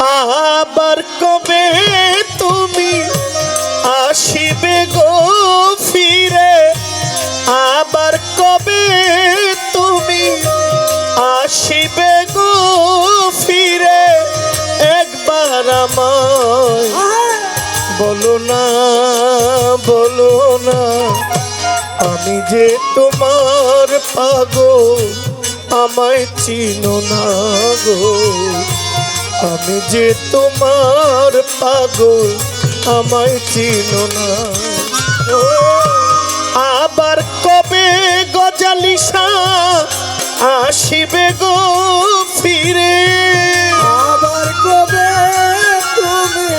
আবার কবে তুমি আসিবে গো ফিরে? আবার কবে তুমি আসিবে গো ফিরে? একবার আমায় বলো না বলো না, আমি যে তোমার পাগল, আমায় চিনো না গো। আমি যে তোমার পাগল আমায় চিনো না। আবার কবে গজালিসা আসিবে গো ফিরে? আবার কবে তুমি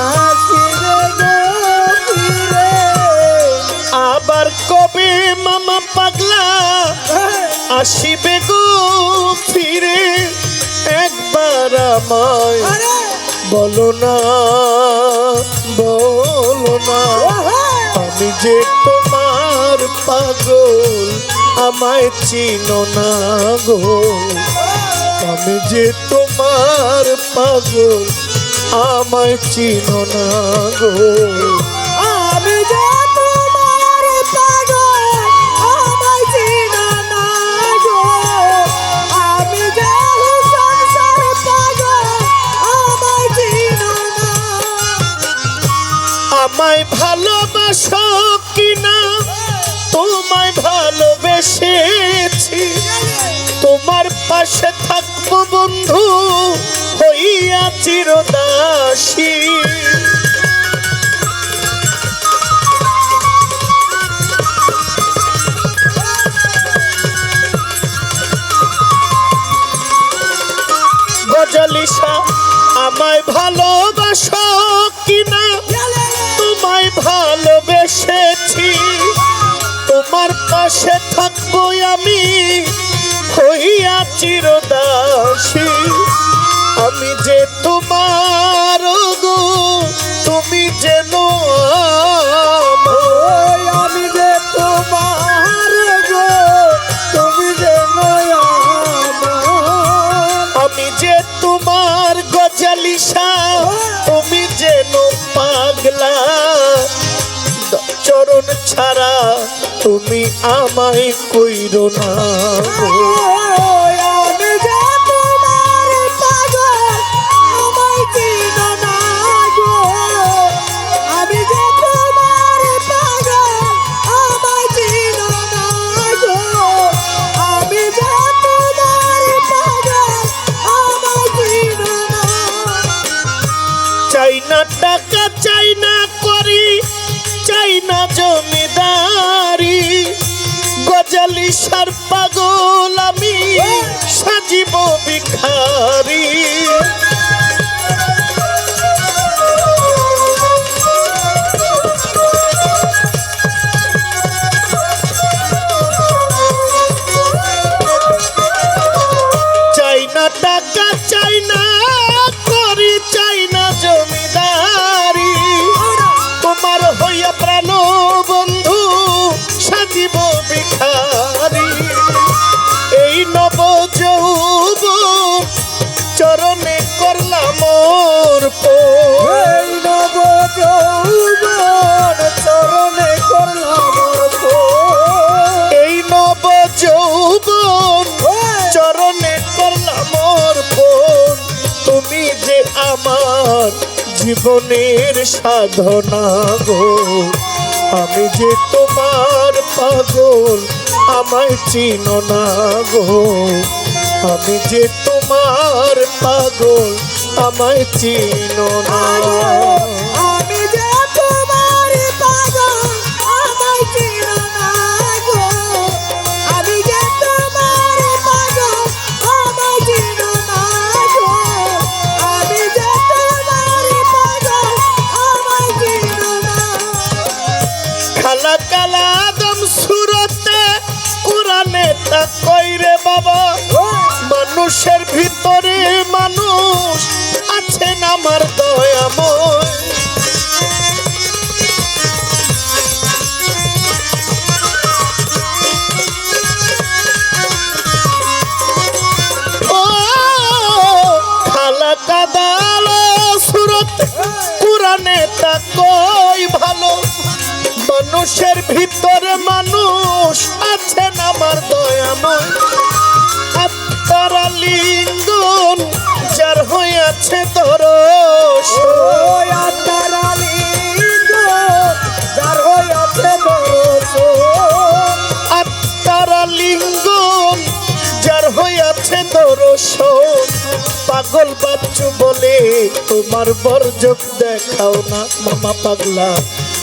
আসিবে গো ফিরে? আবার কবে মামা পাগলা আসিবে গো ফিরে? আমায়। বলো না বলো না। আমি যে তোমার পাগল আমায় চিনো না গো। আমি যে তোমার পাগল আমায় চিনো না গো। আমি যে তোমায় ভালোবেসেছি। তোমার পাশে থাকব বন্ধু হইয়া চিরদাসী। গজলিসা আমায় ভালোবাসো তোমার পাশে থাকব আমি, হইয়া চিরদাসী আমি যে তোমার গো, তুমি যেন। আমি যে তোমার গো, তুমি যে আমার আমি যে তোমার গজালিসা, তুমি যেন পাগলা চরণ ছাড়া তুমি আমায় কইরো না গজালিসার পাগল আমি সাজিব ভিখারি। যৌব চরণে করলাম নব যৌবন চরণে করলাম এই নব যৌবন চরণে করলাম তুমি যে আমার জীবনের সাধনা গো আমি যে তোমার পাগল আমায় চিনো না গো। আমি যে তোমার পাগল আমায় চিনো না। আমি যে তোমার পাগল আমায় চিনো না গো। আমি যে তোমার পাগল আমায় চিনো না গো। আমি যে তোমার পাগল আমায় চিনো না। খালা কালা দম সুরতে কোরআনে তা কইরে বাবা? মানুষের ভিতরে মানুষ আছেন আমার দয়াময় সুরত, কোরআনে তা কই ভালো? মানুষের ভিতরে মানুষ আছেন আমার দয়াময় আত্মারা লিঙ্গন যার হইয়াছে আত্মারা লিঙ্গ যার হইয়াছে দর্শন আত্মারা লিঙ্গন যার হইয়াছে দরশন পাগল বাচ্চু বলে তোমার বরজক দেখাও না মামা পাগলা।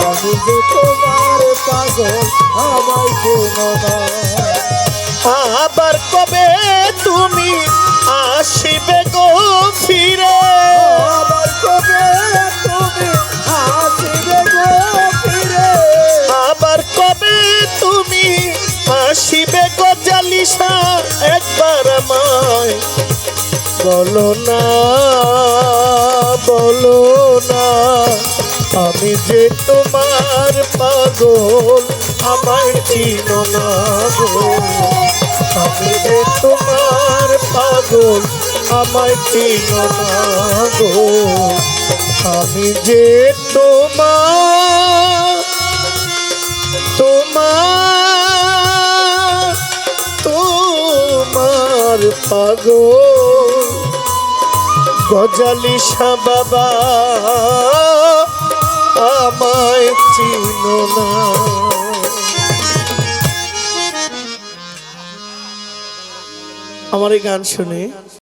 আমি যে তোমার পাগল আমায় চেনো না আবার কবে তুমি আসিবে গো ফিরে? আবার কবে তুমি আসিবে গো ফিরে? আবার কবে তুমি আসিবে গো জালিসা একবার আমায়? বলো না। বলো না। আমি যে তোমার পাগল, আমায় চিনো না আমি যে তোমার পাগল, আমায় চিনো না আমি যে তোমার তোমার তোমার পাগল। গজালিশা বাবা আমায় চিনো না। আমার এই গান শুনে